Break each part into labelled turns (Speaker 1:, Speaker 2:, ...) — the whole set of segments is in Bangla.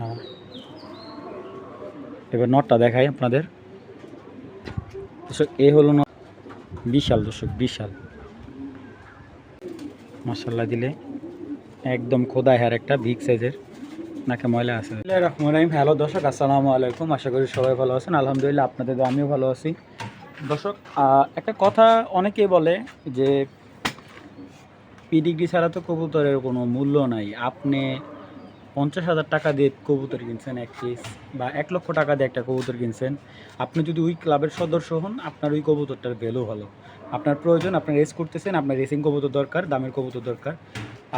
Speaker 1: হ্যাঁ। এবার নটটা দেখাই আপনাদের। দর্শক, এ হলো নট। বিশাল দর্শক, বিশাল। মশলা দিলে একদম খোদা হ্যার একটা বিগ সাইজের নাকে ময়লা আছে। রহমান রহিম। হ্যালো দর্শক, আসসালামু আলাইকুম। আশা করি সবাই ভালো আছেন। আলহামদুলিল্লাহ আপনাদের আমিও ভালো আছি। দর্শক একটা কথা অনেকেই বলে যে পিডিগ্রি ছাড়া তো কবুতরের কোনো মূল্য নাই। আপনি পঞ্চাশ হাজার টাকা দিয়ে কবুতর কিনছেন এক পিস বা এক লক্ষ টাকা দিয়ে একটা কবুতর কিনছেন, আপনি যদি ওই ক্লাবের সদস্য হন, আপনার ওই কবুতরটার ভ্যালু ভালো। আপনার প্রয়োজন আপনার রেস করতেছেন, আপনার রেসিং কবুতর দরকার, দামের কবুতর দরকার।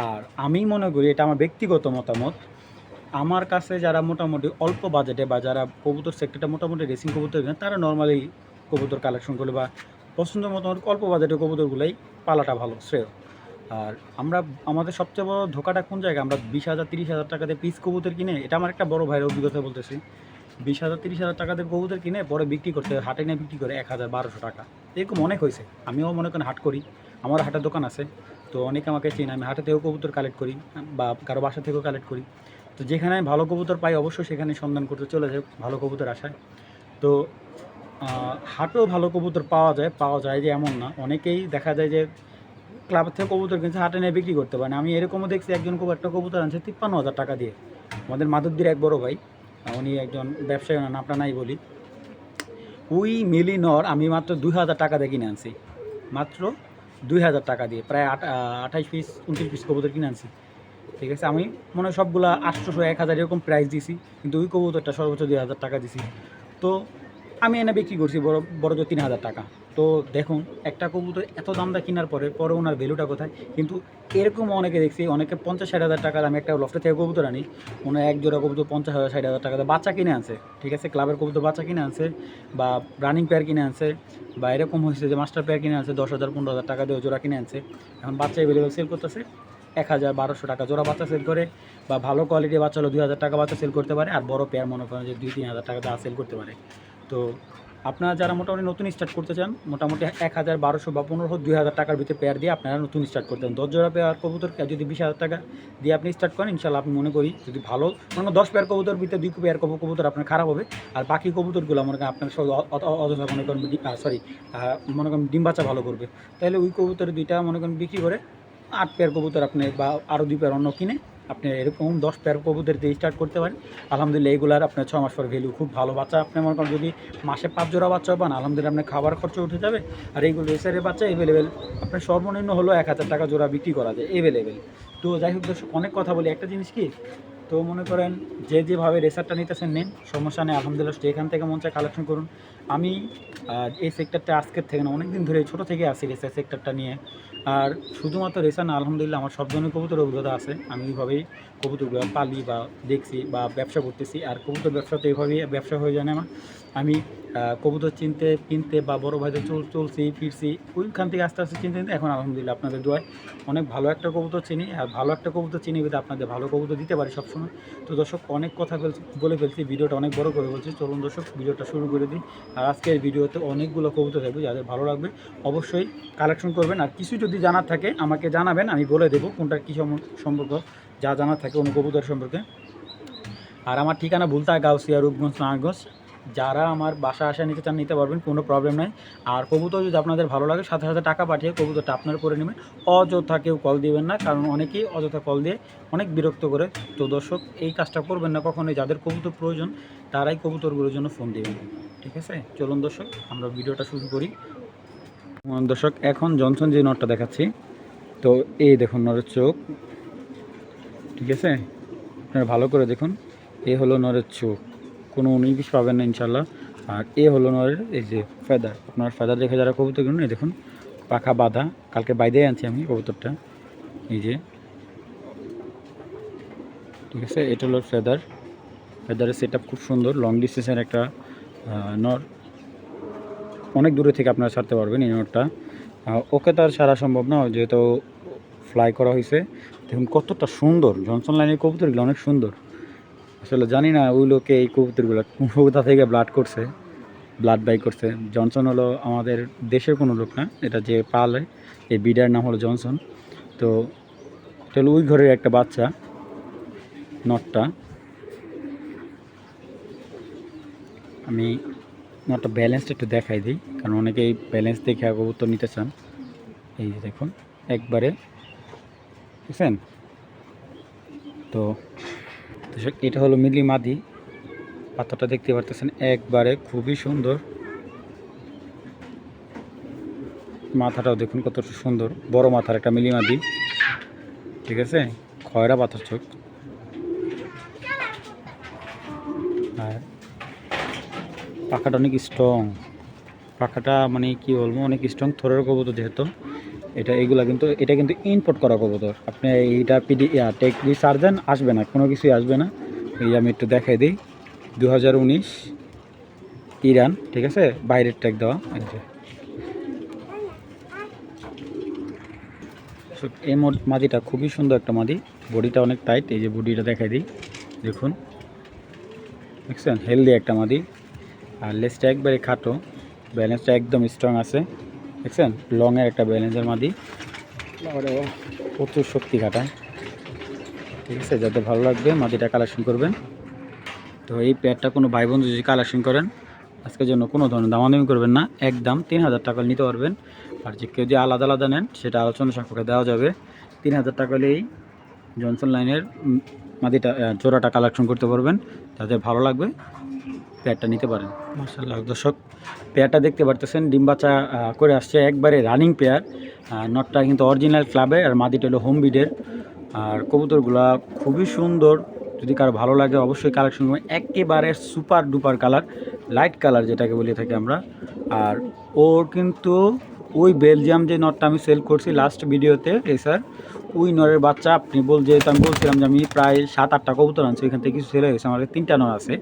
Speaker 1: আর আমি মনে করি এটা আমার ব্যক্তিগত মতামত। আমার কাছে যারা মোটামুটি অল্প বাজেটে বা যারা কবুতর সেক্টরটা মোটামুটি রেসিং কবুতর কেনে, তারা নর্মালি কবুতর কালেকশন করলে বা পছন্দ মতো অল্প বাজেটের কবুতরগুলোই পালাটা ভালো, শ্রেয়। আর আমরা, আমাদের সবচেয়ে বড় ধোকাটা কোন জায়গায়? আমরা বিশ হাজার, তিরিশ হাজার টাকাতে পিস কবুতর কিনে, এটা আমার একটা বড় ভাইয়ের অভিজ্ঞতা বলতেছি, বিশ হাজার, তিরিশ হাজার টাকাতে কবুতর কিনে পরে বিক্রি করতে হাটে নিয়ে বিক্রি করে এক হাজার, বারোশো টাকা। এরকম অনেক হয়েছে। আমিও মনে করেন হাট করি, আমার হাটের দোকান আছে, তো অনেকে আমাকে চিনে, আমি হাটে থেকেও কবুতর কালেক্ট করি, বা কারও বাসা থেকেও কালেক্ট করি। তো যেখানে আমি ভালো কবুতর পাই, অবশ্যই সেখানে সন্ধান করতে চলে যায় ভালো কবুতর আসায়। তো হাটেও ভালো কবুতর পাওয়া যায় পাওয়া যায় যে এমন না। অনেকেই দেখা যায় যে ক্লাব থেকে কবুতর কিনছে, হাটে নিয়ে বিক্রি করতে পারে না। আমি এরকমও দেখছি, একজন কবু একটা কবুতর আনছে, তিপ্পান্ন হাজার টাকা দিয়ে। আমাদের মাধবদীর এক বড় ভাই, উনি একজন ব্যবসায়ী না আপনার নাই বলি। উই মিলি নর আমি মাত্র দুই হাজার টাকা দিয়ে কিনে আনছি। মাত্র দুই হাজার টাকা দিয়ে, প্রায় আট আঠাইশ পিস, উনত্রিশ পিস কবুতর কিনে আনছি। ঠিক আছে, আমি মনে হয় সবগুলা আটশোশো, এক হাজার এরকম প্রাইস দিছি, কিন্তু ওই কবুতরটা সর্বোচ্চ দুই হাজার টাকা দিছি। তো আমি এনে বিক্রি করছি, বড় বড় তিন হাজার টাকা। তো দেখুন, একটা কবুতর এত দাম দামটা কেনার পরে পরে ওনার ভ্যালুটা কোথায়? কিন্তু এরকম অনেকে দেখছি, অনেকে পঞ্চাশ ষাট হাজার টাকা আমি একটা লফটে থেকে কবুতর আনি। ওনার এক জোড়া কবুতর পঞ্চাশ হাজার, ষাট হাজার টাকা বাচ্চা কিনে আনছে। ঠিক আছে ক্লাবের কবুতর বাচ্চা কিনে আনছে, বা রানিং পেয়ার কিনে আনছে, বা এরকম হয়েছে যে মাস্টার পেয়ার কিনে আনছে, দশ হাজার, পনেরো হাজার টাকা দিয়ে জোড়া কিনে আনছে। এখন বাচ্চা এভেলেবেল সেল করতেছে এক হাজার বারোশো টাকা। জোড়া বাচ্চা সেল করে, বা ভালো কোয়ালিটির বাচ্চা হলো দুই হাজার টাকা বাচ্চা সেল করতে পারে, আর বড় পেয়ার মনে করেন যে দুই, তিন হাজার টাকা দিয়ে সেল করতে পারে। তো আপনারা যারা মোটামুটি নতুন স্টার্ট করতে চান, মোটামুটি এক হাজার বারোশো বা পনেরো দুই হাজার টাকার ভিতরে পেয়ার দিয়ে আপনারা নতুন স্টার্ট করতে চান দশ জোড়া পেয়ার কবুতর যদি বিশ হাজার টাকা দিয়ে আপনি স্টার্ট করেন ইনশাল্লাহ আপনি মনে করি যদি ভালো মনে দশ পেয়ার কবুতর ভিতরে দুই পেয়ার কবু কবুতর আপনার খারাপ হবে। আর বাকি কবুতরগুলো মনে করেন আপনার সব অযথা মনে করেন সরি মনে করেন ডিম বাচ্চা ভালো করবে। তাহলে ওই কবুতর দুইটা মনে করেন বিক্রি করে আট পেয়ার কবুতর আপনি বা আরও দুই পেয়ার অন্য কিনে আপনি এরকম দশ পেয়ার কবুতর দিয়ে স্টার্ট করতে পারেন। আলহামদুলিল্লাহ, এগুলার আপনার ছ মাস পর ভ্যালু খুব ভালো বাচ্চা। আপনি মনে করেন যদি মাসে পাঁচ জোড়া বাচ্চা পান, আলহামদুলিল্লাহ আপনার খাবার খরচ উঠে যাবে। আর এইগুলো রেসারের বাচ্চা এভেলেবেল আপনার সর্বনিম্ন হলো এক হাজার টাকা জোড়া বিক্রি করা যায় এভেলেবেল তো যাই হোক দর্শক, অনেক কথা বলি। একটা জিনিস কি তো মনে করেন যে যেভাবে রেসারটা নিতেছেন, নেন, সমস্যা নেই, আলহামদুলিল্লাহ এখান থেকে মন চায় কালেকশন করুন। আমি এই সেক্টরটা আজকের থেকে না অনেক দিন ধরে ছোটো থেকে আসি রেসার সেক্টরটা নিয়ে। আর শুধুমাত্র রেসার না, আলহামদুলিল্লাহ, আমার সব ধরনের কবুতর অভিজ্ঞতা আছে। আমি এইভাবেই কবুতরগুলো পালি বা দেখছি বা ব্যবসা করতেছি। আর কবুতর ব্যবসা তো এইভাবেই ব্যবসা হয়ে যায় না আমার। আমি কবুতর চিনতে, কিনতে বা বড় ভাইদের চল, চলছি, ফিরছি, ওইখান থেকে আস্তে আস্তে চিনতে এখন আলহামদুলিল্লাহ আপনাদের দোয়ায় অনেক ভালো একটা কবুতর চিনি, আর ভালো একটা কবুতর চিনি বলে আপনাদের ভালো কবুতর দিতে পারি সবসময়। তো দর্শক, অনেক কথা বলে ফেলছি, ভিডিওটা অনেক বড় করে বলছি। চলুন দর্শক, ভিডিওটা শুরু করে দিই। আর আজকের ভিডিওতে অনেকগুলো কবুতর থাকবে, যাদের ভালো লাগবে অবশ্যই কালেকশন করবেন। আর কিছু যদি জানার থাকে, আমাকে জানাবেন, আমি বলে দেবো কোনটা কী সম- সম্পর্ক, যা জানার থাকে অন্য কবুতর সম্পর্কে। আর আমার ঠিকানা ভুলতা গাউসিয়া, রূপগঞ্জ, নারায়ণগঞ্জ। যারা আমার বাসা আসা নিতে চান, নিতে পারবেন, কোনো প্রবলেম নাই। আর কবুতর যদি আপনাদের ভালো লাগে, সাথে সাথে টাকা পাঠিয়ে কবুতরটা আপনার করে নেবেন। অযথা কেউ কল দিবেন না, কারণ অনেকেই অযথা কল দিয়ে অনেক বিরক্ত করে। তো দর্শক, এই কাজটা করবেন না কখনোই। যাদের কবুতর প্রয়োজন, তারাই কবুতরগুলোর জন্য ফোন দিবেন। ঠিক আছে? চলুন দর্শক, আমরা ভিডিওটা শুরু করি। দর্শক, এখন জনসন যে নটটা দেখাচ্ছি, তো এই দেখুন নরের চোখ। ঠিক আছে? আপনারা ভালো করে দেখুন। এ হলো নরের চোখ। কোনো উনিশ পাবেন না ইনশাল্লাহ আর এ হলো নরের এই যে ফেদার আপনার ফেদার দেখে যারা কবুতর কিনুন, এই দেখুন, পাখা বাঁধা। কালকে বাইদে আনছি আমি কবুতরটা। এই যে, ঠিক আছে, এটা হলো ফেদার ফেদারের সেট খুব সুন্দর লং ডিস্টেন্সের একটা নর। অনেক দূরে থেকে আপনারা ছাড়তে পারবেন এই নরটা। ওকে তো আর ছাড়া সম্ভব না, যেহেতু ফ্লাই করা হয়েছে দেখুন কতটা সুন্দর জনসন লাইনের কবুতরগুলো অনেক সুন্দর। আসলে জানি না, ওই লোকে এই কবুতরগুলো কোথা থেকে ব্লাড করছে ব্লাড বাই করছে। জনসন হলো আমাদের দেশের কোনো লোক না, এটা যে পালে, এই বিডার নাম হলো জনসন তো এটা হলো ওই ঘরের একটা বাচ্চা, নটটা। আমি নটটা ব্যালেন্সটা একটু দেখাই দিই, কারণ অনেকে এই ব্যালেন্স দেখে কবুতর নিতে চান। এই যে দেখুন, একবারে বুঝছেন তো দর্শক, এটা হলো মিলি মাদি। পাতাটা দেখতে পারতেছেন একবারে খুবই সুন্দর। মাথাটাও দেখুন কত সুন্দর বড় মাথার একটা মিলি মাদি। ঠিক আছে? খয়রা পাথর চোখ। আর পাখাটা অনেক স্ট্রং পাখাটা মানে কি বলব অনেক স্ট্রং থরের কবুতর যেহেতু। এটা এগুলা কিন্তু এটা কিন্তু ইম্পোর্ট করা কবুতর। আপনি এইটা পিডি টেক দিয়ে সার্জেন আসবে না কোনো কিছুই আসবে না। এই আমি একটু দেখাই দিই। দু হাজার উনিশ ইরান ঠিক আছে? বাইরের ট্যাগ দেওয়া So, এই মাদিটা খুবই সুন্দর একটা মাদি। বডিটা অনেক টাইট এই যে বডিটা দেখাই দিই দেখুন। দেখছেন? হেলদি একটা মাদি। আর লেসটা একবারে খাটো ব্যালেন্সটা একদম স্ট্রং আছে। দেখছেন? লংয়ের একটা ব্যালেন্সের মাদি। প্রচুর শক্তি খাটায় ঠিক আছে যাতে ভালো লাগবে মাদিটা কালেকশন করবেন। তো এই প্যাডটা কোনো ভাই বন্ধু যদি কালেকশন করেন আজকের জন্য কোনো ধরনের দামাদামি করবেন না। একদম তিন হাজার টাকা নিতে পারবেন। আর যে কেউ যদি আলাদা আলাদা নেন সেটা আলোচনা সাপেক্ষে দেওয়া যাবে। তিন হাজার টাকা হলেই জনসন লাইনের মাদিটা জোড়াটা কালেকশন করতে পারবেন। তাদের ভালো লাগবে। পেয়ারটা নিতে পারেন। মাসাল্লাহ দর্শক, পেয়ারটা দেখতে পারতেছেন, ডিম বাচ্চা করে আসছে একবারে রানিং পেয়ার। নটটা কিন্তু অরিজিনাল ক্লাবে আর মাদিটা হলো হোম বিডের আর কবুতরগুলা খুবই সুন্দর, যদি কারও ভালো লাগে অবশ্যই কালেকশন করবেন। একেবারে super duper colour light colour যেটাকে বলে থাকি আমরা। আর ওর কিন্তু ওই বেলজিয়াম যে নটটা আমি সেল করছি লাস্ট ভিডিওতে এই স্যার ওই নরের বাচ্চা, আপনি বল যেহেতু আমি বলছিলাম যে আমি প্রায় সাত আটটা কবুতর আনছি এখান থেকে কিছু সেল হয়ে গেছে আমার তিনটা নর আছে।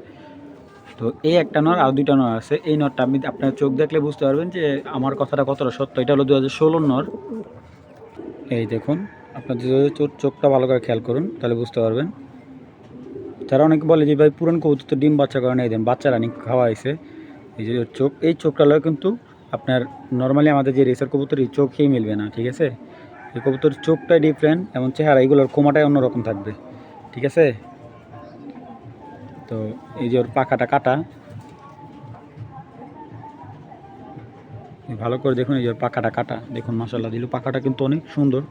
Speaker 1: তো এই একটা নর, আর দুইটা নর আছে। এই নরটা আপনি আপনার চোখ দেখলে বুঝতে পারবেন যে আমার কথাটা কতটা সত্য। এটা হলো দু হাজার ষোলোর নর। এই দেখুন, আপনার চোখটা ভালো করে খেয়াল করুন, তাহলে বুঝতে পারবেন। তারা অনেকে বলে যে, ভাই, পুরান কবুতর তো ডিম বাচ্চা করে নেই, দেন বাচ্চা রানি খাওয়া হয়েছে এই যে চোখ, এই চোখটা লয় কিন্তু আপনার নর্মালি আমাদের যে রেসার কবুতর, এই চোখেই মিলবে না, ঠিক আছে? এই কবুতর চোখটাই ডিফারেন্ট এবং চেহারা এগুলোর কোমাটাই অন্যরকম থাকবে, ঠিক আছে? তো এই যে ওর পাখাটা কাটা। ভালো করে দেখুন এই যে পাখাটা কাটা। দেখুন মশলা দিল পাখাটা কিন্তু অনেক সুন্দর।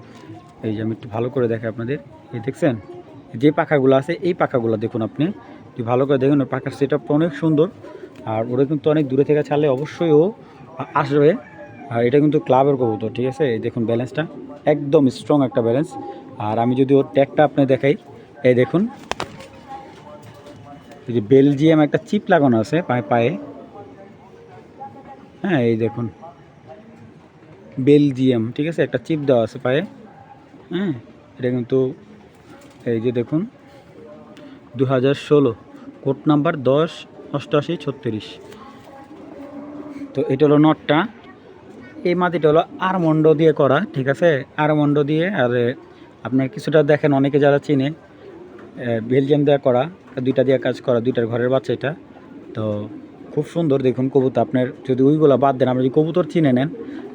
Speaker 1: এই যে আমি একটু ভালো করে দেখাই আপনাদের। এই দেখছেন? যে পাখাগুলো আছে, এই পাখাগুলো দেখুন আপনি। যদি ভালো করে দেখুন, ওর পাখার সেট অনেক সুন্দর। আর ওরা কিন্তু অনেক দূরে থেকে ছাড়লে অবশ্যই ও আসবে। আর এটা কিন্তু ক্লাবের কবুতর, ঠিক আছে? এই দেখুন ব্যালেন্সটা একদম স্ট্রং একটা ব্যালেন্স আর আমি যদি ওর ট্যাগটা আপনি দেখাই, এই দেখুন। এই যে বেলজিয়াম একটা চিপ লাগানো আছে পায়ে পায়ে। হ্যাঁ এই দেখুন। বেলজিয়াম, ঠিক আছে? একটা চিপ দেওয়া আছে পায়ে। হ্যাঁ এটা কিন্তু এই যে দেখুন দু হাজার ষোলো। কোড নাম্বার দশ, অষ্টআশি, ছত্রিশ। তো এটা হলো নটটা। এই মাটিটা হলো আরমন্ড দিয়ে করা, ঠিক আছে? আরমন্ড দিয়ে, আর আপনার কিছুটা দেখেন, অনেকে যারা চিনে। বেলজিয়াম দেওয়া করা, দুইটা দিয়ে কাজ করা, দুইটার ঘরের বাচ্চা এটা। তো খুব সুন্দর দেখুন কবুতর। আপনার যদি ওইগুলো বাদ দেন আপনি যদি কবুতর চিনে নেন,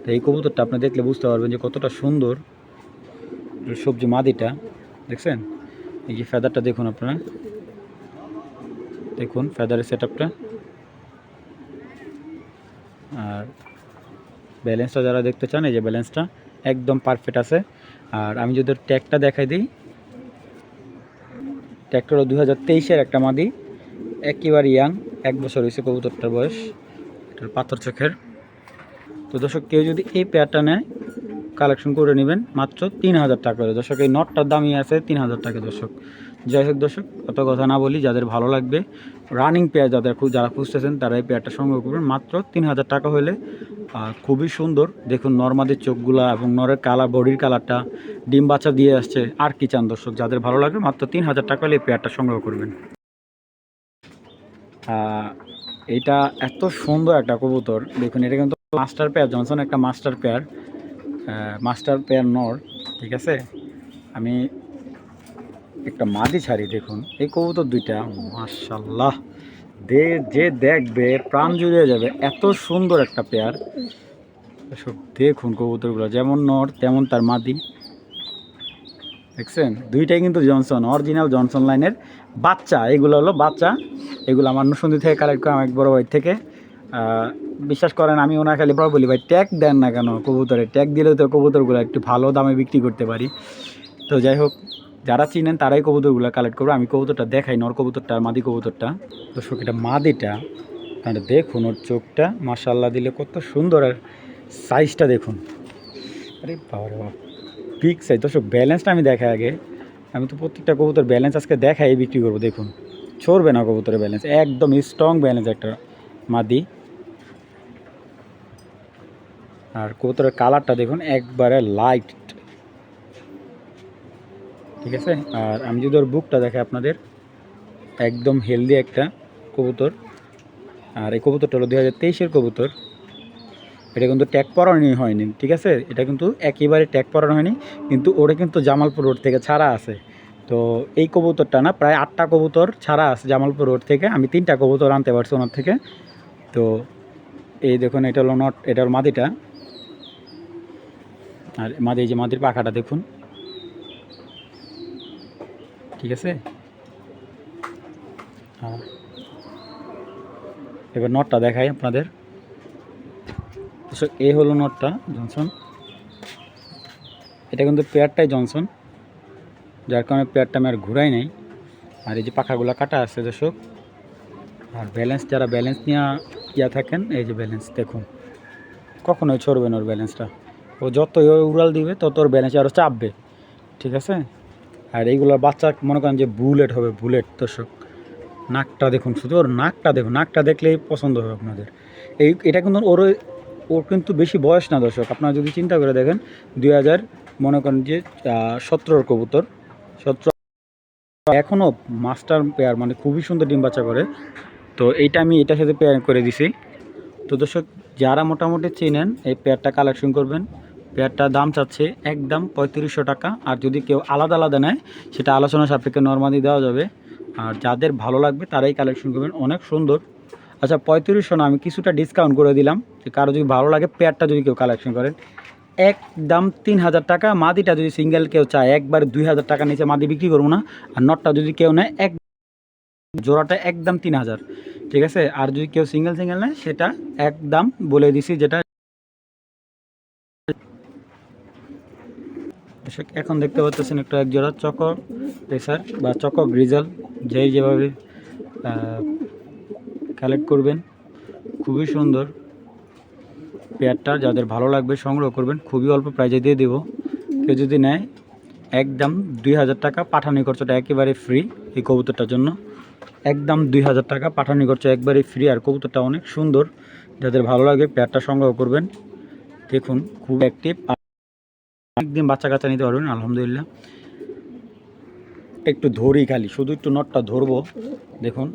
Speaker 1: তো এই কবুতরটা আপনি দেখলে বুঝতে পারবেন যে কতটা সুন্দর সবজি মাদিটা। দেখছেন? এই যে ফেদারটা দেখুন আপনারা। দেখুন ফেদারের সেট আপটা আর ব্যালেন্সটা যারা দেখতে চান, এই যে ব্যালেন্সটা একদম পারফেক্ট আছে। আর আমি যদি ট্যাগটা দেখাই দিই হলো দু হাজার তেইশের একটা মাদি, একেবারে ইয়াং, এক বছর হয়েছে কবুতরটার বয়স, এটার পাথর চোখের। তো দর্শক, কেউ যদি এই পেয়ারটা নেয় কালেকশন করে নেবেন মাত্র তিন হাজার টাকা দর্শক, এই নটটার দামই আছে, তিন হাজার টাকা দর্শক। যাই হোক দর্শক অত কথা না বলি, যাদের ভালো লাগবে রানিং পেয়ার যাদের যারা খুঁজতেছেন, তারা এই পেয়ারটা সংগ্রহ করবেন। মাত্র তিন হাজার টাকা হলে খুবই সুন্দর। দেখুন, নর্মাদের চোখগুলা এবং নরের কালার বডির কালারটা ডিম বাচ্চা দিয়ে আসছে। আর কি চান দর্শক, যাদের ভালো লাগবে, মাত্র তিন হাজার টাকা হলে এই পেয়ারটা সংগ্রহ করবেন। এটা এত সুন্দর একটা কবুতর। দেখুন, এটা কিন্তু মাস্টার পেয়ার জনসন একটা মাস্টার পেয়ার মাস্টার পেয়ার নর, ঠিক আছে? আমি একটা মাদি ছাড়ি দেখুন, এই কবুতর দুইটা মার্শাল্লাহ দে, যে দেখবে প্রাণ জুড়ে যাবে, এত সুন্দর একটা পেয়ার। সব দেখুন কবুতরগুলো, যেমন নর, তেমন তার মাদি। দেখছেন? দুইটাই কিন্তু জনসন অরিজিনাল জনসন লাইনের বাচ্চা, এগুলো হলো বাচ্চা। এগুলো আমার নসুন্দি থেকে কালেক্ট করা এক বড় ভাই থেকে। বিশ্বাস করেন, আমি ওনার খালি বড় বলি, ভাই ট্যাগ দেন না কেন কবুতরে? ট্যাগ দিলে তো কবুতরগুলো একটু ভালো দামে বিক্রি করতে পারি। তো যাই হোক, যারা চিনেন তারাই কবুতরগুলো কালেক্ট করবে। আমি কবুতরটা দেখাই নর কবুতরটা মাদি কবুতরটা। দর্শক, এটা মাদিটা, তাহলে দেখুন ওর চোখটা মাশাল্লাহ দিলে কত সুন্দর আর সাইজটা দেখুন। আরে বাবা বাবা বিগ সাইজ দর্শক ব্যালেন্সটা আমি দেখাই আগে। আমি তো প্রত্যেকটা কবুতর ব্যালেন্স আজকে দেখাই, বিক্রি করব। দেখুন ছড়বে না কবুতরের ব্যালেন্স একদম স্ট্রং ব্যালেন্স একটা মাদি। আর কবুতরের কালারটা দেখুন, একবারে লাইট ঠিক আছে? আর আমি যদি ওর বুকটা দেখে আপনাদের, একদম হেলদি একটা কবুতর। আর এই কবুতরটা হলো দুই হাজার তেইশের কবুতর। এটা কিন্তু ট্যাগ পরানো হয়নি, ঠিক আছে? এটা কিন্তু একেবারে ট্যাগ পরানো হয়নি, কিন্তু ওটা কিন্তু জামালপুর রোড থেকে ছাড়া আছে। তো এই কবুতরটা না, প্রায় আটটা কবুতর ছাড়া আছে জামালপুর রোড থেকে। আমি তিনটা কবুতর আনতে পারছি ওনার থেকে। তো এই দেখুন, এটা হলো নট এটা হলো মাদিটা। আর মাদি এই যে মাদির পাখাটা দেখুন। ঠিক আছে? আর এবার নটটা দেখাই আপনাদের। এ হলো নটটা, জনসন। এটা কিন্তু পেয়ারটাই জনসন, যার কারণে পেয়ারটা আমি আর ঘুরাই নাই। আর এই যে পাখাগুলো কাটা আছে দর্শক, আর ব্যালেন্স যারা ব্যালেন্স নিয়ে, ইয়া থাকেন, এই যে ব্যালেন্স দেখুন। কখনোই ছড়বে না ওর ব্যালেন্সটা ও যত উড়াল দিবে, তত ওর ব্যালেন্স আরও চাপবে। ঠিক আছে? আর এইগুলোর বাচ্চা, মনে করেন যে বুলেট হবে, বুলেট, দর্শক। নাকটা দেখুন, শুধু ওর নাকটা দেখুন। নাকটা দেখলেই পছন্দ হবে আপনাদের। এই, এটা কিন্তু ওর ওর কিন্তু বেশি বয়স না, দর্শক। আপনারা যদি চিন্তা করে দেখেন, দুই হাজার, মনে করেন যে সতেরোর কবুতর। সতেরো এখনও মাস্টার পেয়ার মানে খুবই সুন্দর ডিম বাচ্চা করে। তো এইটা আমি এটার সাথে পেয়ার করে দিছি। তো দর্শক, যারা মোটামুটি চেনেন, এই পেয়ারটা কালেকশন করবেন। পেয়ারটার দাম চাচ্ছে একদম পঁয়ত্রিশশো টাকা। আর যদি কেউ আলাদা আলাদা নেয়, সেটা আলোচনা সাপেক্ষে নর্মালি দেওয়া যাবে। আর যাদের ভালো লাগবে, তারাই কালেকশন করবেন। অনেক সুন্দর। আচ্ছা পঁয়ত্রিশশো না, আমি কিছুটা ডিসকাউন্ট করে দিলাম। যে কারও যদি ভালো লাগে, পেয়ারটা যদি কেউ কালেকশন করেন। একদম তিন হাজার টাকা। মাদিটা যদি সিঙ্গেল কেউ চায়, একবার দুই হাজার টাকা নিচে মাদি বিক্রি করব না। আর নটটা যদি কেউ নেয়, এক জোড়াটা একদম তিন হাজার। ঠিক আছে? আর যদি কেউ সিঙ্গেল সিঙ্গেল নেয়, সেটা একদম বলে দিছি, যেটা এখন দেখতে পাচ্ছেন একটা এক জোড়া চকো প্রেসার বা চকো গ্রিজাল। যেই যেভাবে কালেক্ট করবেন, খুবই সুন্দর পেয়ারটা। যাদের ভালো লাগবে সংগ্রহ করবেন, খুবই অল্প প্রাইজে দিয়ে দেবো। কেউ যদি নেয়, একদম দুই হাজার টাকা পাঠানি খরচটা একেবারে ফ্রি এই কবুতরটার জন্য। একদম দুই হাজার টাকা পাঠানি খরচ একবারে ফ্রি আর কবুতরটা অনেক সুন্দর। যাদের ভালো লাগে পেয়ারটা সংগ্রহ করবেন। দেখুন খুব অ্যাক্টিভ একদিন বাচ্চা কাচ্চা নিতে পারবেন আলহামদুলিল্লাহ। একটু ধরি খালি, শুধু একটু নটটা ধরবো, দেখুন।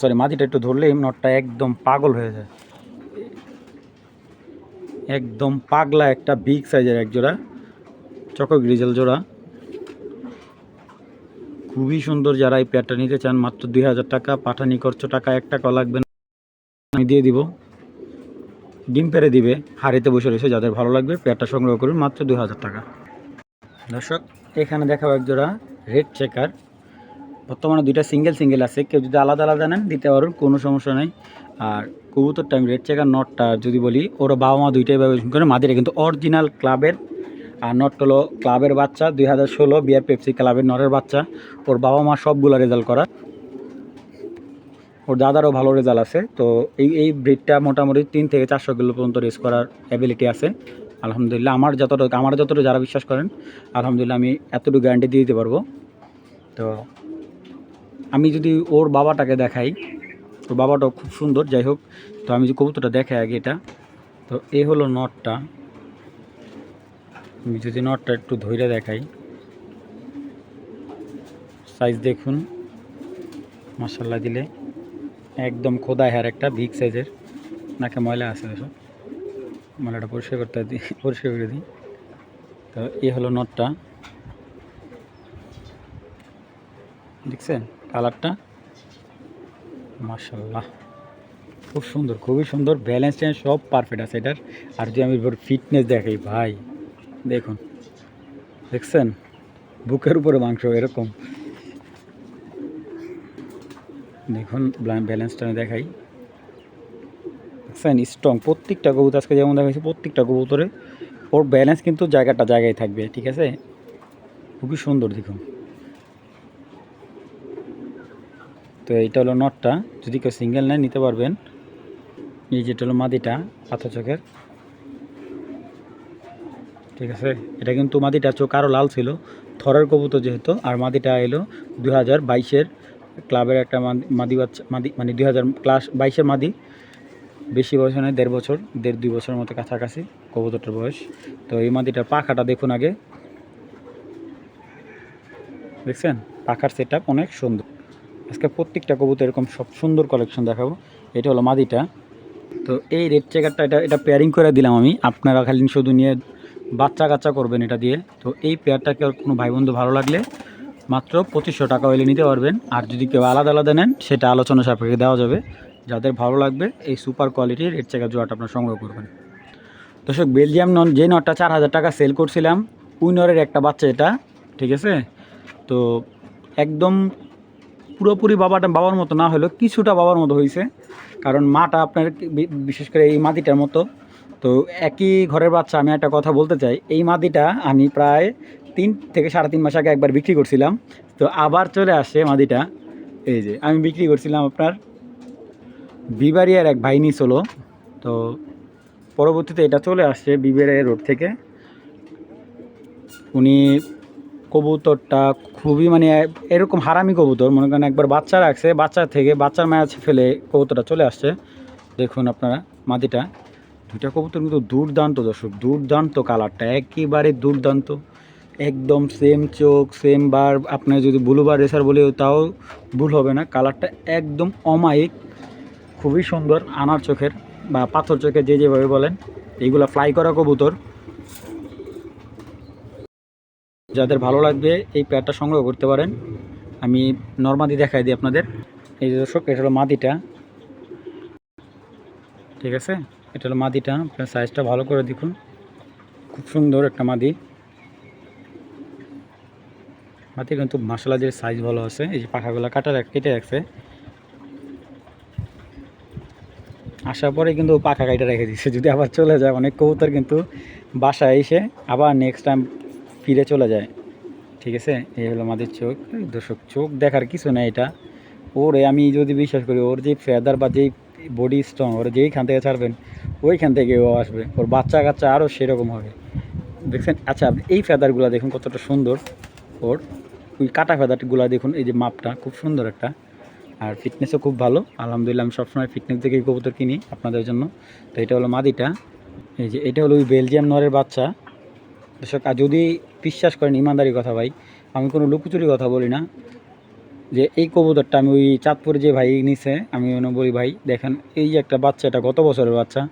Speaker 1: সরি মাটিটা একটু ধরলেই নটটা একদম পাগল হয়ে যায়। একদম পাগলা একটা বিগ সাইজের এক জোড়া চকো গ্রিজেল জোড়া। খুবই সুন্দর যারা এই পেয়ারটা নিতে চান, মাত্র দুই হাজার টাকা, পাঠানি খরচ, টাকা এক টাকা লাগবে না, আমি দিয়ে দিব। ডিম পেরে দিবে, হাড়িতে বসে রয়েছে, যাদের ভালো লাগবে, পেয়ারটা সংগ্রহ করুন মাত্র দু হাজার টাকা। দর্শক, এখানে দেখাবো এক জোড়া রেড চেকার। বর্তমানে দুইটা সিঙ্গেল সিঙ্গেল আছে, কেউ যদি আলাদা আলাদা নেন, দিতে পারুন, কোনো সমস্যা নেই। আর কবুতরটা টাইম রেড চেকার নটটা যদি বলি, ওরা বাবা মা দুইটাই ব্যবহার করে, মাদিরা কিন্তু অরিজিনাল ক্লাবের আর নট হলো ক্লাবের বাচ্চা, দুই হাজার ষোলো বিয়ার পেপসি ক্লাবের নরের বাচ্চা, ওর বাবা মা সবগুলো রেজাল্ট করা। ওর দাদারও ভালো রেজাল্ট আছে। তো এই এই ব্রিডটা মোটামুটি তিন থেকে চারশো কিলো পর্যন্ত রেস করার অ্যাবিলিটি আছে। আলহামদুলিল্লাহ, আমার যতটুকু আমার যতটুকু যারা বিশ্বাস করেন, আলহামদুলিল্লাহ আমি এতটুকু গ্যারান্টি দিয়ে দিতে পারব। তো আমি যদি ওর বাবাটাকে দেখাই, তো বাবাটাও খুব সুন্দর, যাই হোক, তো আমি যে কবুতরটা দেখাই আগে এটা, তো এ হলো নটটা। আমি যদি নটটা একটু ধৈর্য দেখাই সাইজ দেখুন মশাল্লা দিলে। একদম খোদায় হার একটা বিগ সাইজের নাকে ময়লা আছে এসব ময়লাটা পরিষ্কার করতে দিই পরিষ্কার করে দিই। তো এই হলো নটটা দেখছেন? কালারটা মার্শাল্লাহ খুব সুন্দর, খুবই সুন্দর। ব্যালেন্স ট্যালেন্স সব পারফেক্ট আছে এটার। আর যদি আমি ফিটনেস দেখাই, ভাই। দেখুন। দেখছেন? বুকের উপরে মাংস এরকম। দেখুন ব্যালেন্সটা আমি দেখাই। দেখছেন স্ট্রং প্রত্যেকটা কবুতর আজকে যেমন দেখাচ্ছি প্রত্যেকটা কবুতরে ওর ব্যালেন্স কিন্তু জায়গাটা জায়গায় থাকবে, ঠিক আছে? খুবই সুন্দর, দেখুন। তো এইটা হলো নটটা যদি কেউ সিঙ্গেল নেয়, নিতে পারবেন। এই যেটা হলো মাদিটা, পাথর চোখের। ঠিক আছে? এটা কিন্তু মাদিটা চোখ আরও লাল ছিল, থরের কবুতর যেহেতু, আর মাদিটা এলো দু হাজার বাইশের ক্লাবের একটা মাদি- বাচ্চা, মাদি মানে দুই হাজার ক্লাস বাইশের মাদি। বেশি বয়স নয় দেড় বছর, দেড় দুই বছরের মতো কাছাকাছি, কবুতরটার বয়স। তো এই মাদিটার পাখাটা দেখুন আগে। দেখছেন? পাখার সেট অনেক সুন্দর। আজকে প্রত্যেকটা কবুতর এরকম সব সুন্দর কালেকশন দেখাবো। এটা হলো মাদিটা। তো এই রেড চেকারটা এটা এটা পেয়ারিং করে দিলাম আমি। আপনারা খালি শুধু নিয়ে বাচ্চা কাচ্চা করবেন এটা দিয়ে। তো এই পেয়ারটাকে কোনো ভাই বন্ধু ভালো লাগলে মাত্র পঁচিশশো টাকা হইলে নিতে পারবেন। আর যদি কেউ আলাদা আলাদা নেন, সেটা আলোচনা সাপেক্ষে দেওয়া যাবে। যাদের ভালো লাগবে, এই সুপার কোয়ালিটির রেড চেকার জোয়াটা আপনার সংগ্রহ করবেন। দর্শক বেলজিয়াম নন যে নটটা চার হাজার টাকা সেল করছিলাম, উইনরের একটা বাচ্চা এটা, ঠিক আছে? তো একদম পুরোপুরি বাবাটা বাবার মতো না হলেও কিছুটা বাবার মতো হয়েছে। কারণ মাটা আপনার বিশেষ করে এই মাদিটার মতো। তো একই ঘরের বাচ্চা, আমি একটা কথা বলতে চাই, এই মাদিটা আমি প্রায় তিন থেকে সাড়ে তিন মাস আগে একবার বিক্রি করছিলাম। তো আবার চলে আসে মাদিটা। এই যে, আমি বিক্রি করছিলাম আপনার বিবারিয়ার এক ভাই নিস হলো তো পরবর্তীতে এটা চলে আসছে বিবারিয়া রোড থেকে। উনি কবুতরটা খুবই মানে এরকম হারামি কবুতর, মনে করেন একবার বাচ্চা রাখছে, বাচ্চা থেকে বাচ্চার ম্যাচ ফেলে কবুতরটা চলে আসছে। দেখুন আপনারা মাদিটা। দুইটা কবুতর কিন্তু দুর্দান্ত দর্শক, দুর্দান্ত কালারটা একেবারে দুর্দান্ত। একদম সেম চোখ সেম বার আপনার যদি ব্লু বার রেসার বলে তাও ভুল হবে না। কালারটা একদম অমায়িক, খুবই সুন্দর, আনার চোখের বা পাথর চোখের যে যেভাবে বলেন, এইগুলো ফ্লাই করা কবুতর। যাদের ভালো লাগবে এই প্যাডটা সংগ্রহ করতে পারেন। আমি নর্মাদি দেখাই দিই আপনাদের। এই যে দর্শক, এটা হলো মাদিটা। ঠিক আছে? এটা হলো মাদিটা, আপনার সাইজটা ভালো করে দেখুন। খুব সুন্দর একটা মাদি। মাদি কিন্তু মাসালাদের সাইজ ভালো আছে, এই যে পাখাগুলো কাটা কেটে রাখছে। আসার পরে কিন্তু পাখা কাইটা রেখে দিচ্ছে যদি আবার চলে যায়, অনেক কবুতর কিন্তু বাসায় এসে আবার নেক্সট টাইম ফিরে চলে যায়। ঠিক আছে? এই হলো আমাদের চোখ। দর্শক, চোখ দেখার কিছু না এটা। ওরে, আমি যদি বিশ্বাস করি, ওর যে ফেদার বা যেই বডি স্ট্রং ওর যেইখান থেকে ছাড়বেন, ওইখান থেকে ও আসবে। ওর বাচ্চা কাচ্চা আরও সেরকম হবে। দেখছেন? আচ্ছা এই ফেদারগুলো দেখুন কতটা সুন্দর। ওর ওই কাটা ফেদারগুলো দেখুন, এই যে মাপটা খুব সুন্দর একটা। আর ফিটনেসও খুব ভালো। আলহামদুলিল্লাহ আমি সবসময় ফিটনেস দেখেই কবুতর কিনি আপনাদের জন্য। তো এটা হলো মাদিটা। এই যে এটা হলো ওই বেলজিয়াম নরের বাচ্চা। দর্শক, আর যদি বিশ্বাস করেন ইমানদারি কথা ভাই, আমি কোনো লুকোচুরি কথা বলি না। যে এই কবুতরটা আমি ওই চাঁদপুরে যে ভাই নিছে, আমি ওনার বলি, ভাই, দেখেন, এই যে একটা বাচ্চা, এটা গত বছরের বাচ্চা?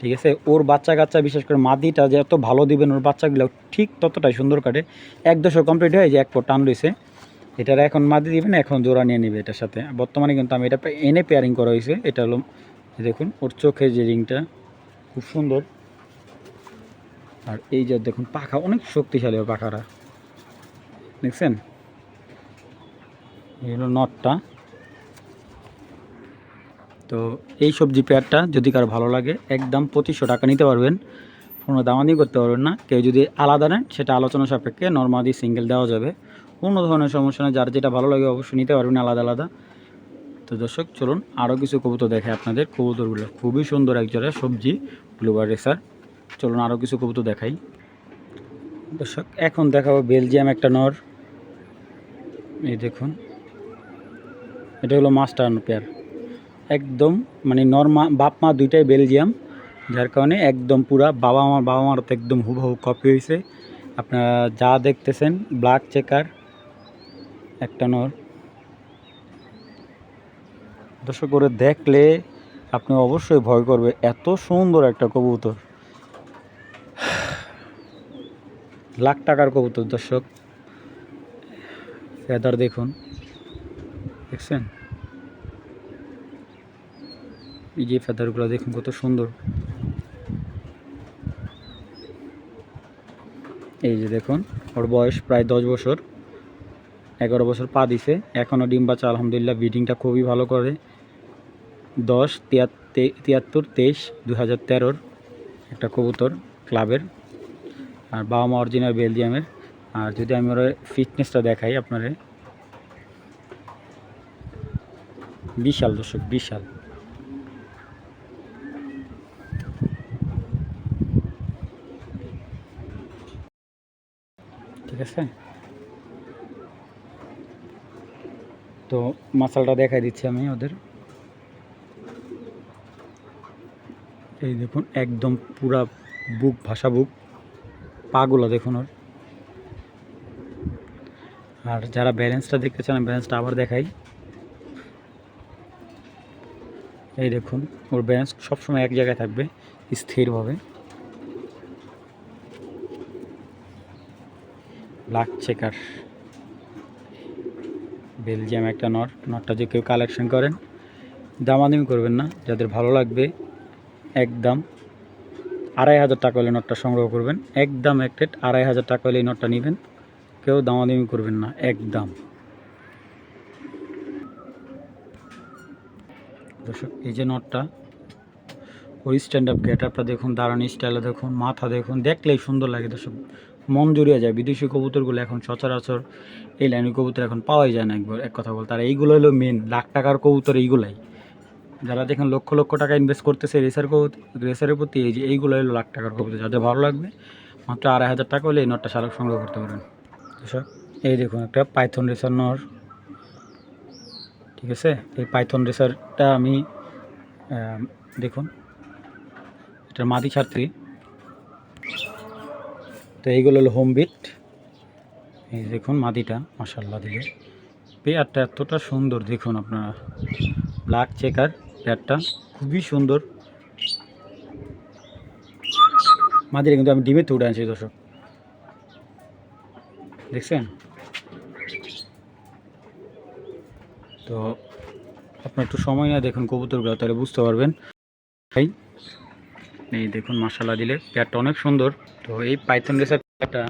Speaker 1: ঠিক আছে? ওর বাচ্চা কাচ্চা, বিশেষ করে মাদিটা যে এত ভালো দিবেন ওর বাচ্চাগুলো ঠিক ততটাই সুন্দর কাটে। এক দশক কমপ্লিট হয়ে যে এক পর টান রয়েছে এটার এখন মাদি দিবেন, এখন জোড়া নিয়ে নেবে এটার সাথে। বর্তমানে কিন্তু আমি এটা এনে পেয়ারিং করা হয়েছে, এটা হলো দেখুন, ওর চোখের যে রিংটা খুব সুন্দর। আর এই যে দেখুন, পাখা অনেক শক্তিশালী পাখাটা। দেখছেন? এই হলো নটটা তো এই সবজি পেয়ারটা যদি কারও ভালো লাগে, একদম পঁচিশশো টাকা নিতে পারবেন। কোনো দামাদি করতে পারবেন না। কেউ যদি আলাদা নেন, সেটা আলোচনা সাপেক্ষে নর্মালি সিঙ্গেল দেওয়া যাবে। কোনো ধরনের সমস্যা নেই, যার যেটা ভালো লাগে অবশ্যই নিতে পারবেন, আলাদা আলাদা। তো দর্শক, চলুন আরও কিছু কবুতর দেখে আপনাদের। কবুতরগুলো খুবই সুন্দর এক একজোড়া সবজি ব্লুবার রেসার চলুন আরও কিছু কবুতর দেখাই। দর্শক, এখন দেখাবো বেলজিয়াম একটা নর। এই দেখুন, এটা হলো মাস্টার পেয়ার। একদম মানে নর্মা বাপ মা দুইটাই বেলজিয়াম, যার কারণে একদম পুরা বাবা মা, বাবা মার তো একদম হুবহু কপি হয়েছে আপনারা যা দেখতেছেন ব্ল্যাক চেকার একটা নর। দর্শক করে দেখলে আপনি অবশ্যই ভয় করবে, এত সুন্দর একটা কবুতর। লাখ টাকার কবুতর, দর্শক। ফেদার দেখুন। দেখছেন? এই যে ফেদারগুলো দেখুন কত সুন্দর। এই যে দেখুন, ওর বয়স প্রায় দশ বছর। এগারো বছর পা দিছে। এখনও ডিম বাচ্চা, আলহামদুলিল্লাহ ব্রিডিংটা খুবই ভালো করে। দশ তিয়াত্তর, তেইশ দু হাজার তেরোর একটা কবুতর ক্লাবের। আর বাবা মা অরিজিনাল বেলজিয়ামের আর যদি আমি ওর ফিটনেসটা দেখাই আপনারে। বিশাল দর্শক, বিশাল। ঠিক আছে তো মাসালটা দেখাই দিচ্ছি আমি ওদের। এই দেখুন, একদম পুরা বুক, ভাষা বুক, পাগুলো দেখুন ওর। আর যারা ব্যালেন্সটা দেখতে চান ব্যালেন্সটা আবার দেখাই। এই দেখুন, ওর ব্যালেন্স সবসময় এক জায়গায় থাকবে, স্থিরভাবে। Black checker. বেলজিয়াম একটা নট নটটা যে কেউ কালেকশন করেন, দামাদামি করবেন না, যাদের ভালো লাগবে, একদম আড়াই হাজার টাকা হলে নটটা সংগ্রহ করবেন, একদম এক রেট আড়াই হাজার টাকা হলে এই নটটা নেবেন, কেউ দামাদামি করবেন না, একদম। দর্শক, এই যে নটটা ওই স্ট্যান্ড আপ গেট আপটা দেখুন দাঁড়ানি স্টাইলে দেখুন, মাথা দেখুন, দেখলেই সুন্দর লাগে দর্শক। মন জুড়িয়ে যায়। বিদেশি কবুতরগুলো এখন সচরাচর এই লাইনের কবুতর এখন পাওয়াই যায় না একবার, এক কথা বলতে। আর এইগুলো হলো মেন লাখ টাকার কবুতর এইগুলাই। যারা দেখেন লক্ষ লক্ষ টাকা ইনভেস্ট করতেছে রেসার রেসারের প্রতি এই যে এইগুলো হলো লাখ টাকার কবুতর। যাদের ভালো লাগবে, মাত্র আড়াই হাজার টাকা হলে এই নটটা শালক সংগ্রহ করতে পারেন। এই দেখুন একটা পাইথন রেসার নর। ঠিক আছে? এই পাইথন রেসারটা আমি দেখুন, এটার মাদি ছাত্রী। তো এইগুলো হলো হোম বিট এই দেখুন মাদিটা মাসাল্লাহ দিলে। পেয়ারটা এতটা সুন্দর, দেখুন আপনারা। ব্ল্যাক চেকার পেয়ারটা, খুবই সুন্দর। মাদিটা কিন্তু আমি ডিমে তুলে আনছি দর্শক। দেখছেন? তো আপনার একটু সময় না দেখুন কবুতরগুলো, তাহলে বুঝতে পারবেন। ভাই এই দেখুন মশালা দিলে পেয়ারটা অনেক সুন্দর। তো এই পাইথন রেসার পেয়ারটা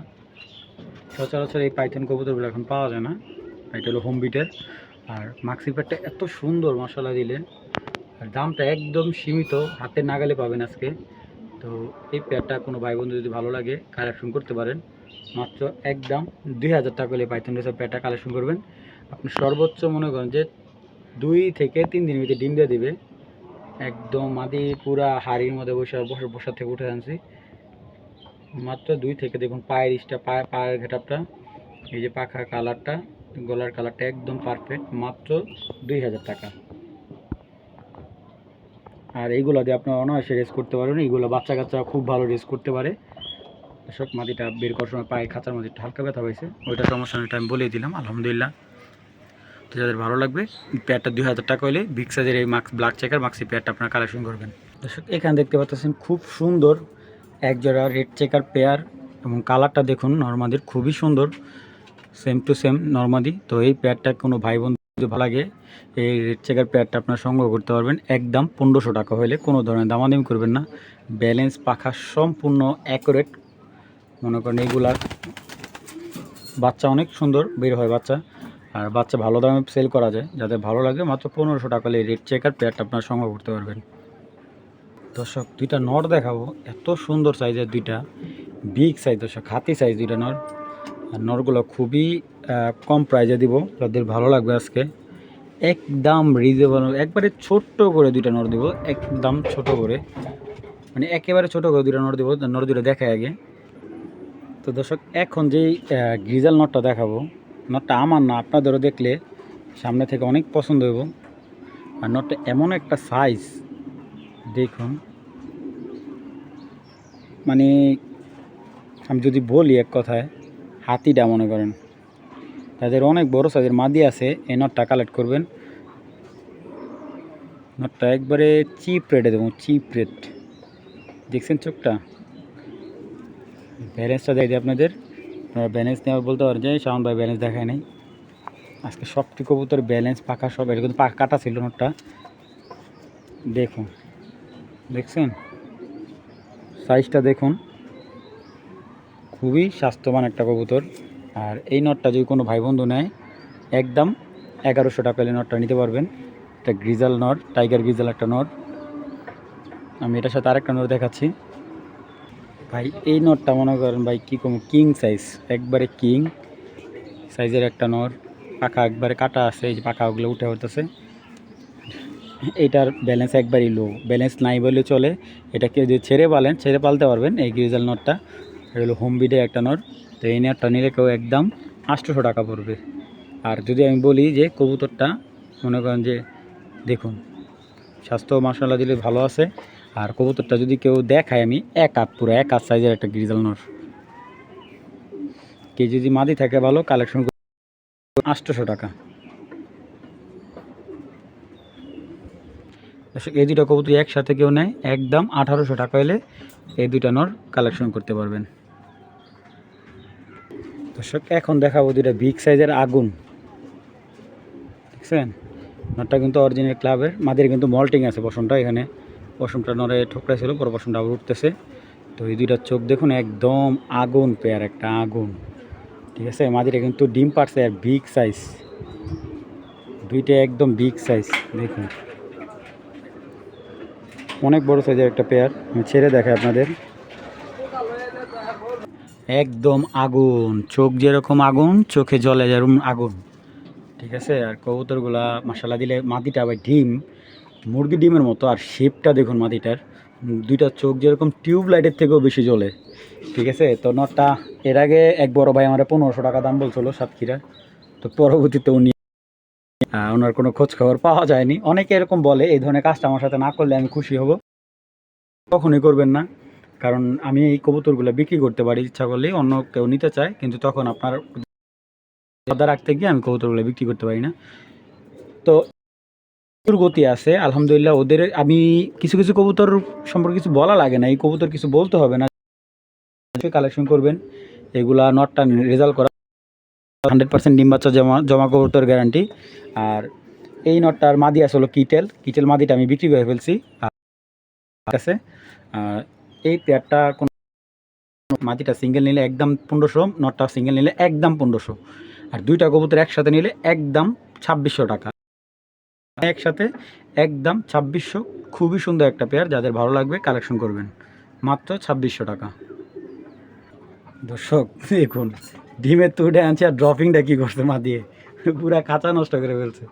Speaker 1: সচরাচর এই পাইথন কবুতরগুলো এখন পাওয়া যায় না। এটা হলো হোম বিটের আর মাক্সি পেয়ারটা এত সুন্দর মশলা দিলে। আর দামটা একদম সীমিত, হাতে নাগালে পাবেন আজকে। তো এই পেয়ারটা কোনো ভাই বন্ধু যদি ভালো লাগে কালেকশন করতে পারেন। মাত্র একদম দুই হাজার টাকা হলে পাইথন রেসার পেয়ারটা কালেকশন করবেন। আপনি সর্বোচ্চ মনে করেন যে দুই থেকে তিন দিনের ভিতরে ডিম দিয়ে দিবে। একদম মাদি পুরা হাড়ির মধ্যে বসে বসে বসা থেকে উঠে আনছি। মাত্র দুই থেকে, দেখুন, পায়ের ইসটা, পায়ে, পায়ের ঘেটাপটা এই যে পাখার কালারটা, গলার কালারটা একদম পারফেক্ট মাত্র দুই হাজার টাকা। আর এইগুলো দিয়ে আপনারা অনায়াসে রেস করতে পারবেন এইগুলো বাচ্চা কাচ্চা খুব ভালো রেস করতে পারে। সব মাটিটা বের করার সময় পায়ে খাঁচার মধ্যে হালকা ব্যথা হয়েছে, ওইটা সমস্যা এটা আমি বলে দিলাম, আলহামদুলিল্লাহ। তো যাদের ভালো লাগবে পেয়ারটা দুই হাজার টাকা হলে বিগ সাইজের এই মাক্স ব্ল্যাক চেকার মাক্সি পেয়ারটা আপনারা কালেকশন করবেন। দর্শক, এখানে দেখতে পাচ্ছেন, খুব সুন্দর এক জোড়া রেড চেকার পেয়ার এবং কালারটা দেখুন নর্মাদির খুবই সুন্দর। সেম টু সেম নর্মাদি তো এই পেয়ারটা কোনো ভাই বোন যদি ভালো লাগে, এই রেড চেকার পেয়ারটা আপনারা সংগ্রহ করতে পারবেন। একদম পনেরোশো টাকা হলে কোনো ধরনের দামাদামি করবেন না। ব্যালেন্স পাখা সম্পূর্ণ অ্যাকুরেট মনে করেন এইগুলার বাচ্চা অনেক সুন্দর, বের হয় বাচ্চা। আর বাচ্চা ভালো দামে সেল করা যায়। যাদের ভালো লাগে মাত্র পনেরোশো টাকা হলে রেড চেকার পেয়ারটা আপনারা সংগ্রহ করতে পারবেন। দর্শক, দুইটা নর দেখাবো। এত সুন্দর সাইজের দুইটা বিগ সাইজ দর্শক, হাতি সাইজ দুইটা নর। আর নরগুলো খুবই কম প্রাইজে দিব, যাদের ভালো লাগবে আজকে। একদম রিজনেবল একবারে ছোট্ট করে দুইটা নর দিব, একদম ছোট করে। মানে একেবারে ছোট করে দুইটা নর দিব, নর দুটো দেখায় আগে। তো দর্শক, এখন যেই গ্রিজাল নটটা দেখাবো নটটা আমার না, আপনাদেরও দেখলে সামনে থেকে অনেক পছন্দ হইব। আর নটটা এমন একটা সাইজ দেখুন। মানে আমি যদি বলি এক কথায়, হাতিটা মনে করেন, তাদের অনেক বড় সাইজের মাদি আছে, এই নটটা কালেক্ট করবেন। নটটা একবারে চিপ রেটে দেবো চিপ রেট দেখছেন চোখটা? ব্যালেন্সটা দিই আপনাদের। আপনারা ব্যালেন্স নেওয়া বলতে পারেন যে, শাওন ভাই ব্যালেন্স দেখায় নাই। আজকে সবটি কবুতর ব্যালেন্স পাকা সব, এটা কিন্তু কাটা ছিল নোটটা দেখুন। দেখছেন? সাইজটা দেখুন। খুবই স্বাস্থ্যবান একটা কবুতর। আর এই নটটা যদি কোনো ভাই বন্ধু নেয়, একদম এগারোশো টাকা হলে নটটা নিতে পারবেন। এটা গ্রিজাল নট টাইগার গ্রিজাল একটা নট। আমি এটার সাথে আরেকটা নট দেখাচ্ছি। ভাই, এই নটটা মনে করেন ভাই কী কম কিং সাইজ একবারে কিং সাইজের একটা নর পাখা একবারে কাটা আছে, এই যে পাখাগুলো উঠে হতেছে এটার ব্যালেন্স একবারই লো ব্যালেন্স নাই বলে চলে। এটাকে যদি ছেড়ে পালেন, ছেড়ে পালতে পারবেন এই গ্রিজাল নটটা হলো হোম বিডের একটা নট তো এই নটটা নিলে কেউ একদম আটশোশো টাকা পড়বে। আর যদি আমি বলি যে কবুতরটা, মনে করেন যে দেখুন, স্বাস্থ্য মশলা দিলে ভালো আছে। আর কবুতরটা যদি কেউ দেখায় আমি, এক হাত পুরো, এক হাত সাইজের একটা গ্রিজাল নর কে যদি মাদি থাকে ভালো কালেকশন আটশোশো টাকা। এই দুটো কবুতর একসাথে কেউ নেয়, একদম আঠারোশো টাকা এলে এই দুইটা নর কালেকশন করতে পারবেন। দর্শক, এখন দেখাবো দুটা বিগ সাইজের আগুন। দেখছেন? নটটা কিন্তু অরিজিনাল ক্লাবের মাদের কিন্তু মল্টিং আছে পশমটা এখানে। পশমটা নরে ঠোকরা ছিল পরে পশমটা আবার উঠতেছে। তো এই দুইটা চোখ দেখুন, একদম আগুন পেয়ার একটা আগুন। ঠিক আছে? মাদিটা কিন্তু ডিম পারছে, আর বিগ সাইজ দুইটা একদম বিগ সাইজ দেখুন। অনেক বড় সাইজের একটা পেয়ার আমি ছেড়ে দেখাই আপনাদের। একদম আগুন, চোখ যেরকম আগুন, চোখে জলে যেরকম আগুন। ঠিক আছে? আর কবুতরগুলা মশলা দিলে মাটিটা আবার ডিম। মুরগি ডিমের মতো, আর শেপটা দেখুন মাটিটার। দুইটা চোখ যেরকম টিউব লাইটের থেকেও বেশি জ্বলে। ঠিক আছে? তো নটটা, এর আগে এক বড় ভাই আমার পনেরোশো টাকা দাম বলছিল সাতক্ষীরা তো পরবর্তীতে উনি ওনার কোনো খোঁজ খবর পাওয়া যায়নি। অনেকে এরকম বলে, এই ধরনের কাজটা আমার সাথে না করলে আমি খুশি হব। কখনোই করবেন না, কারণ আমি এই কবুতরগুলো বিক্রি করতে পারি। ইচ্ছা করলেই অন্য কেউ নিতে চায়, কিন্তু তখন আপনার কথা রাখতে গিয়ে আমি কবুতরগুলো বিক্রি করতে পারি না। তো গতি আছে, আলহামদুলিল্লাহ ওদের, আমি কিছু কিছু কবুতর সম্পর্কে কিছু বলা লাগে না, এই কবুতর কিছু বলতে হবে না। কালেকশন করবেন, এগুলা নটটা রেজাল্ট করা হান্ড্রেড পার্সেন্ট ডিম বাচ্চা জমা জমা কবুতর গ্যারান্টি আর এই নটটার মাদি আসলে কিটেল। কিটেল মাদিটা আমি বিক্রি করে ফেলছি। ঠিক আছে। আর এই পেয়ারটা কোন মাদিটা সিঙ্গেল নিলে একদম পনেরোশো, নটটা সিঙ্গেল নিলে একদম পনেরোশো। আর দুইটা কবুতর একসাথে নিলে একদম ছাব্বিশশো টাকা। একসাথে একদম ছাব্বিশশো। খুবই সুন্দর একটা পেয়ার। যাদের ভালো লাগবে কালেকশন করবেন। মাত্র ছাব্বিশশো টাকা। দর্শক, দেখুন। ডিমের তো উঠে আনছে আর ড্রপিংটা কী করছে মা দিয়ে? পুরা কাঁচা নষ্ট করে ফেলছে।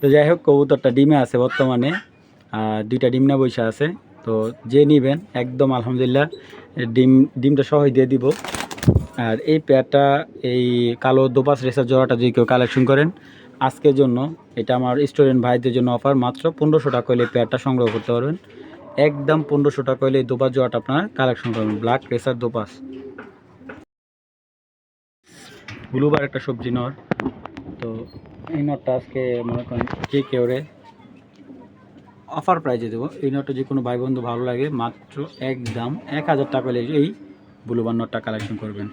Speaker 1: তো যাই হোক, কবুতরটা ডিমে আছে বর্তমানে দুইটা ডিম না বৈশা আছে। তো যে নিবেন, একদম আলহামদুলিল্লাহ, ডিম, ডিমটা সহই দিয়ে দিব। আর এই পেয়ারটা, এই কালো দোপাস রেসার জোড়াটা যদি কেউ কালেকশন করেন, আজকের জন্য এটা আমার স্টুডেন্ট ভাইদের জন্য অফার মাত্র পনেরোশো টাকা হলে পেয়ারটা সংগ্রহ করতে পারবেন। একদম পনেরোশো টাকা হলে এই দোপাস জোড়াটা আপনারা কালেকশন করবেন ব্ল্যাক রেসার দোপাস ব্লুবার একটা সবজি নর। তো এই নটটা আজকে মনে করেন যে কেউ রে অফার প্রাইজে দেবো। এই নটটা যে কোনো ভাই বন্ধু ভালো লাগে, মাত্র এক দাম এক হাজার টাকা লেগে এই ব্লুবার নটটা কালেকশন করবেন।